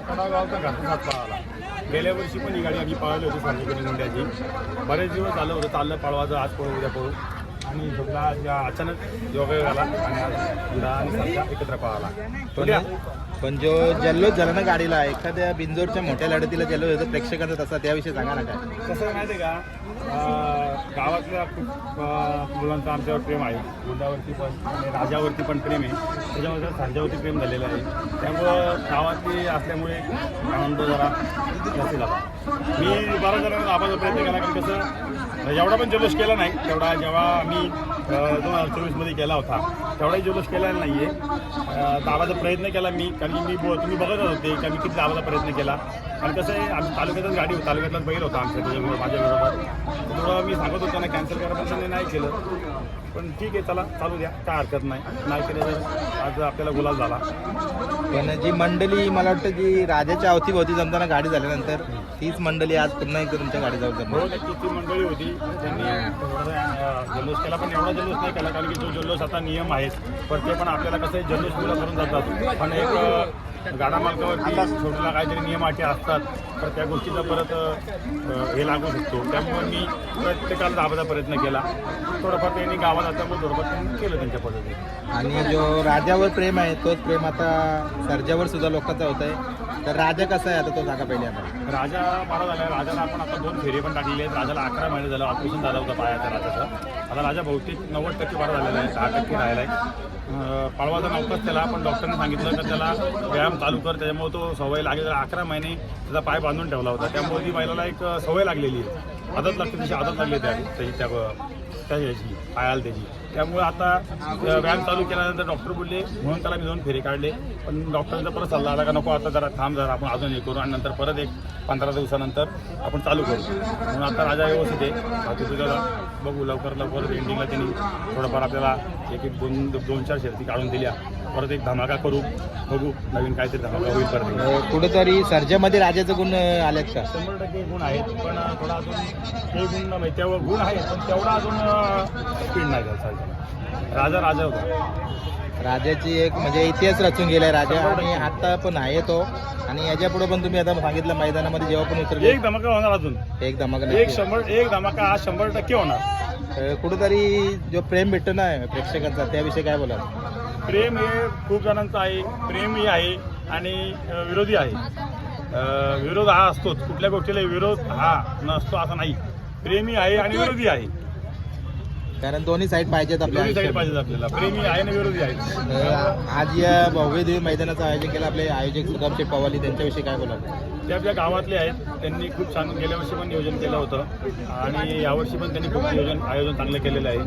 कडागावचा घातला पळाला. गेल्या वर्षी पण ही गाडी आम्ही पळवली होती सांगली मुंड्याची बरेच दिवस झालं होतं चाललं पळवायचं आज पळू उद्या पळू. आणि झोपला ज्या अचानक योगायोग आला आणि आज आणि सरजा एकत्र पळाला. पण पण जो जल्लोष झाला ना गाडीला एखाद्या बिंजोरच्या मोठ्या लढतीला जल्लोष होतो प्रेक्षकांचा तसा त्याविषयी सांगा ना काय? कसं आहे माहिती आहे का? अं, गावातल्या खूप अं, मुलांचं आमच्यावर प्रेम आहे. मुलावरती पण आणि राजावरती पण प्रेम आहे. त्याच्यामुळे सरजावरती प्रेम झालेलं आहे. त्यामुळं गावातली असल्यामुळे आनंद जरा जास्त झाला. मी बऱ्याच जणांना आवाजा प्रयत्न केला कारण कसं एवढा पण जल्लोष केला नाही. तेवढा जेव्हा आम्ही दोन हजार चोवीसमध्ये केला होता तेवढाही जल्लोष केलेला नाही आहे दाबाचा प्रयत्न केला मी कारण की मी तुम्ही बघत होते की मी किती दाबाचा प्रयत्न केला. आणि कसं आहे आम्ही तालुक्यातच गाडी होती तालुक्यातलाच बैल होता आमच्या त्याच्यामुळे माझ्याबरोबर थोडं मी सांगत होतो ना कॅन्सल करा पण त्यांनी नाही केलं. पण ठीक आहे चला चालू द्या काय हरकत नाही. नाही केलं तर आज आपल्याला गुलाल झाला. पण जी मंडळी मला वाटतं जी राजाच्या अवतीभोवती जमताना गाडी झाल्यानंतर तीच मंडळी आज पुन्हा एकदा तुमच्या गाडीजवळ जमणार. हो नक्की ती मंडळी होती. त्यांनी थोडासा, जल्लोष केला पण एवढा जल्लोष नाही केला कारण की जो जल्लोष आता नियम आहेत पण ते पण आपल्याला कसं आहे जल्लोष मुलं करून जातात. पण एक गाडा मार्गावरती छोटीला काहीतरी नियम अटी असतात तर त्या गोष्टीचा परत हे लागू शकतो. त्यामुळे मी प्रत्येकाला दाबाचा प्रयत्न केला. थोडंफार त्यांनी गावात असल्यामुळे थोडंफार त्यांनी केलं त्यांच्या पद्धतीने. आणि जो राजावर प्रेम आहे तोच प्रेम आता सर्जावर सुद्धा लोकांचा होत आहे. तर राजा कसा आहे आता तो जागा पहिले आता राजा बरा झाला. राजाला आपण आता दोन फेरे पण टाकलेले आहेत. राजाला अकरा महिने झालं. ऑपरेशन झालं होतं पायाचा राजाचं. आता राजा बहुतेक नव्वद टक्के बरा झालेला आहे. दहा टक्के राहिला आहे अं, पळवाचा नव्हताच त्याला पण डॉक्टरने सांगितलं तर त्याला व्यायाम चालू कर. त्याच्यामुळे तो सवय लागेल. अकरा महिने त्याचा पाय बांधून ठेवला होता. त्यामुळे ती बैलाला एक सवय लागलेली आहे. आदत लागते तशी आदत लागली त्या त्या त्या याची पायाला त्याची. त्यामुळे आता व्यायाम चालू केल्यानंतर डॉक्टर बोलले म्हणून त्याला मी दोन फेरे काढले. पण डॉक्टरांचा परत सल्ला आला का नको आता जरा थांब जरा आपण अजून हे करू आणि नंतर परत एक पंधरा दिवसानंतर आपण चालू करू. म्हणून आता राजा व्यवस्थित आहे. आता तुझ्याला बघू लवकर लवकर एंडिंगला त्यांनी थोडंफार आपल्याला एक एक दोन दोन चार शर्ती काढून दिल्या. परत एक धमाका करू बघू नवीन काहीतरी धमाका होईल परत अं, कुठेतरी सर्जामध्ये राजाचे गुण अं, आलेत का? शंभर टक्के गुण आहेत पण थोडा अजून ते गुण म्हणजे तेव्हा गुण आहेत पण तेवढा अजून स्पीड नाही त्याचा राजा राजा होता. राजाची एक म्हणजे इतिहास रचून गेलाय राजा आणि आता पण आहे तो. आणि याच्यापुढे पण तुम्ही आता सांगितलं मैदानामध्ये जेव्हा पण उतरले. एक धमाका होणार अजून. एक धमाका एक नक्की. शंभर एक धमाका हा शंभर टक्के होणार. अं, कुठेतरी जो प्रेम भेटतो ना प्रेक्षकांचा त्याविषयी काय बोला प्रेम हे खूप जणांचं आहे प्रेमही आहे आणि विरोधी आहे. विरोध हा असतोच. कुठल्या गोष्टीला विरोध हा नसतो असं नाही. प्रेमी आहे आणि विरोधी आहे. कारण दोन्ही साईड पाहिजेत दोन्ही साईड. पाहिजे आपल्याला. प्रेमी आहे आणि विरोधी आहे अं, आज या भव्य दिव्य मैदानाचं आयोजन केलं आपले आयोजक शेठ पवाली त्यांच्याविषयी काय बोला ते आपल्या गावातले आहेत. त्यांनी खूप छान गेल्या वर्षी पण नियोजन केलं होतं. आणि यावर्षी पण त्यांनी खूप नियोजन आयोजन चांगलं केलेलं आहे.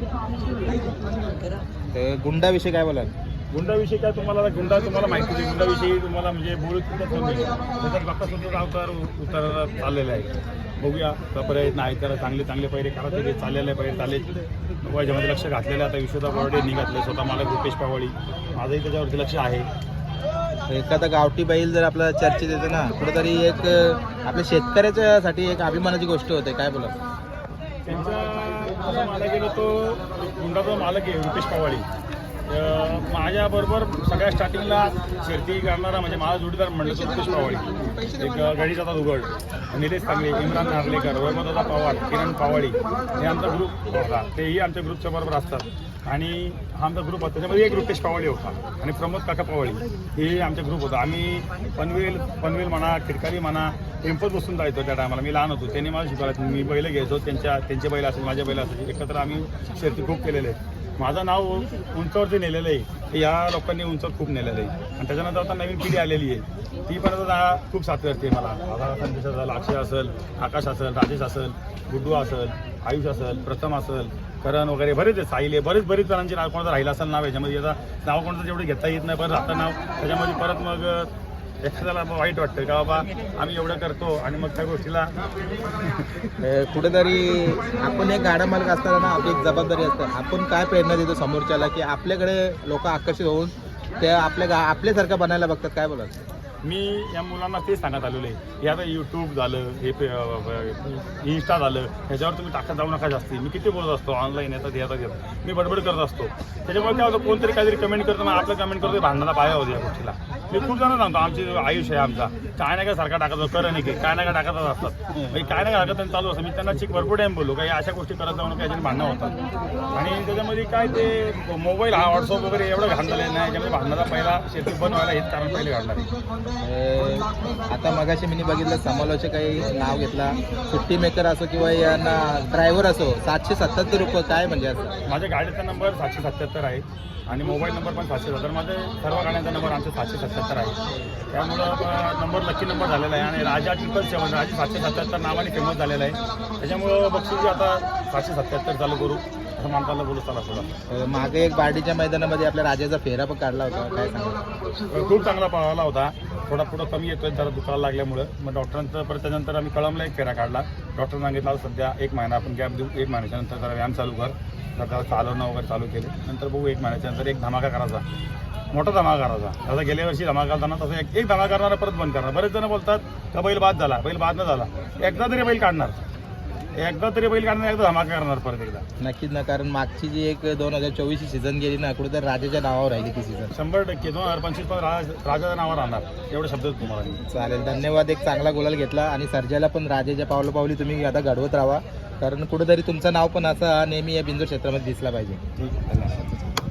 तर गुंडाविषयी काय बोलाल? गुंडाविषयी काय तुम्हाला गुंडा तुम्हाला माहिती आहे गुंडाविषयी तुम्हाला म्हणजे बोलू तिथं कमी त्याच्यात बाप्पा सुद्धा गावकर उतर चाललेले आहे बघूया. का प्रयत्न आहे त्याला चांगले चांगले पैरे करा. ते चाललेले पैरे चालेल. याच्यामध्ये लक्ष घातलेलं. आता विश्वदा बर्डे निघातले. स्वतः मला रुपेश पावळी माझंही त्याच्यावरती लक्ष आहे. एखादा गावठी बैल जर आपल्या चर्चेत येतो ना कुठेतरी एक आपल्या शेतकऱ्याच्यासाठी एक अभिमानाची गोष्ट होते. काय बोला त्यांचा आता मला गेलो तो गुंडाचा मालक आहे रुपेश पवाळी माझ्याबरोबर सगळ्या स्टार्टिंगला शर्ती करणारा म्हणजे माझा जोडीदार म्हणलं तो रुपेश पवाळी एक गडीचा उघड. निलेश सांगले इम्रान नार्लेकर वैभवदादा पवार किरण पवाळी हे आमचा ग्रुप होता. तेही आमच्या ग्रुपच्या बरोबर असतात. आणि हा आमचा ग्रुप होता. त्याच्यामध्ये एक रुपेश पवाळी होता आणि प्रमोद काका पवाळी हे आमचा ग्रुप होता. आम्ही पनवेल पनवेल म्हणा खिडकारी म्हणा टेम्पोत बसून जायचो त्या टायमाला मी लहान होतो. त्यांनी मला शिकवलं. मी बैल घ्यायचो. त्यांच्या त्यांचे बैल असेल माझ्या बैल असेल एकत्र आम्ही शर्ती खूप केलेले आहेत माझं नाव उंचावरती नेलेलं आहे या लोकांनी उंचावर खूप नेलेलं आहे. आणि त्याच्यानंतर आता नवीन पिढी आलेली आहे. ती पण आता खूप साथ करते मला. आता संदेश असेल अक्षय असेल आकाश असेल राजेश असेल गुड्डू असेल आयुष असेल प्रथम असेल करण वगैरे बरेच साहिले बरेच बरेच जणांची नाव कोणाचं राहिलं असेल नाव याच्यामध्ये. आता नाव कोणाचं जेवढं घेता येत नाही. पण राहतं नाव त्याच्यामध्ये परत मग एखाद्याला वाईट वाटतं का बाबा आम्ही एवढं करतो आणि मग त्या गोष्टीला कुठेतरी आपण एक गाडा मालक असताना ना आपली एक जबाबदारी असते. आपण काय प्रेरणा देतो समोरच्याला की आपल्याकडे लोक आकर्षित होऊन ते आपल्या गा आपल्यासारखं बनायला बघतात. काय बोलायचं मी या मुलांना तेच सांगत आलेलो आहे. हे आता यूट्यूब झालं हे इन्स्टा झालं ह्याच्यावर तुम्ही टाकत जाऊ नका जास्ती. मी किती बोलत असतो ऑनलाईन येतात येतात येतात. मी बडबड करत असतो. त्याच्यामुळे काय होतं कोणतरी काहीतरी कमेंट करतो मग आपलं कमेंट करतो भांडणाला पाया होते या गोष्टीला. मी खूप जण सांगतो आमची आयुष्य आहे आमचा. काय नाही काय सारखा टाकत कर नाही की. काय नाही काय टाकतच असतात. म्हणजे काय नाही टाकत त्यांचं चालू असतं. मी त्यांना चिक भरपूर टाइम बोललो. काही अशा गोष्टी करत जाऊन काही भांडणं होतात. आणि त्याच्यामध्ये काय ते मोबाईल हा व्हॉट्सअप वगैरे एवढं घाण झालेलं नाही. त्याच्यामध्ये भांडणाचा पहिला शेती बंद व्हायला हेच कारण पहिले घडणार आता मगाशी मी बघितलं समालोचक काही नाव घेतला. सुट्टी मेकर असो किंवा यांना ड्रायव्हर असो सातशे सत्याहत्तर रुपये काय म्हणजे असं? माझ्या गाडीचा नंबर सातशे सत्याहत्तर आहे. आणि मोबाईल नंबर पण सातशे सत्तर माझे सर्व गाड्यांचा नंबर आमचा सातशे सत्तर आहे. त्यामुळं नंबर लकी नंबर झालेला आहे आणि राजा ट्रिपल सेवन राजा सातशे सत्याहत्तर नावाने फेमस झालेला आहे. त्याच्यामुळं बक्षीस आता सातशे सत्याहत्तर चालू करू असं मानताला बोलू चला थोडा अं, मागे एक बार्डीच्या मैदानामध्ये आपल्या राजाचा फेरा पण काढला होता काय सांगा खूप चांगला पळाला होता. थोडा पुढं कमी येतोय जरा दुखायला लागल्यामुळं. मग डॉक्टरांचं परत त्यानंतर आम्ही कळमला एक फेरा काढला. डॉक्टर सांगितलं सध्या एक महिना आपण गॅप देऊ एक महिन्याच्या नंतर जरा व्यायाम चालू कर. तर त्याला चालवणं वगैरे चालू केले. नंतर बघू एक महिन्याच्या नंतर एक धमाका करायचा. मोठा धमाका करायचा. आता गेल्या वर्षी धमाका करताना तसं एक एक धमाका करणारा परत बंद करणार. बरेच जण बोलतात का बैल बाद झाला? बैल बाद न झाला. एकदा तरी बैल काढणार. एकदा तरी बैल काढणार एकदा धमाका करणार परत एकदा. नक्कीच ना कारण मागची जी एक दोन हजार चोवीसची सीझन गेली ना कुठे तर राजाच्या नावावर राहिली ती सीझन शंभर टक्के दोन हजार पंचवीस पण राज राजाच्या नावावर राहणार. एवढे शब्द तुम्हाला. मी चालेल धन्यवाद. एक चांगला गुलाल घेतला आणि सर्जाला पण राजाच्या पावलं पावली तुम्ही आता घडवत राहा. कारण कुठेतरी तुमचं नाव पण असं नेहमी या बिंदू क्षेत्रामध्ये दिसला पाहिजे. ठीक धन्यवाद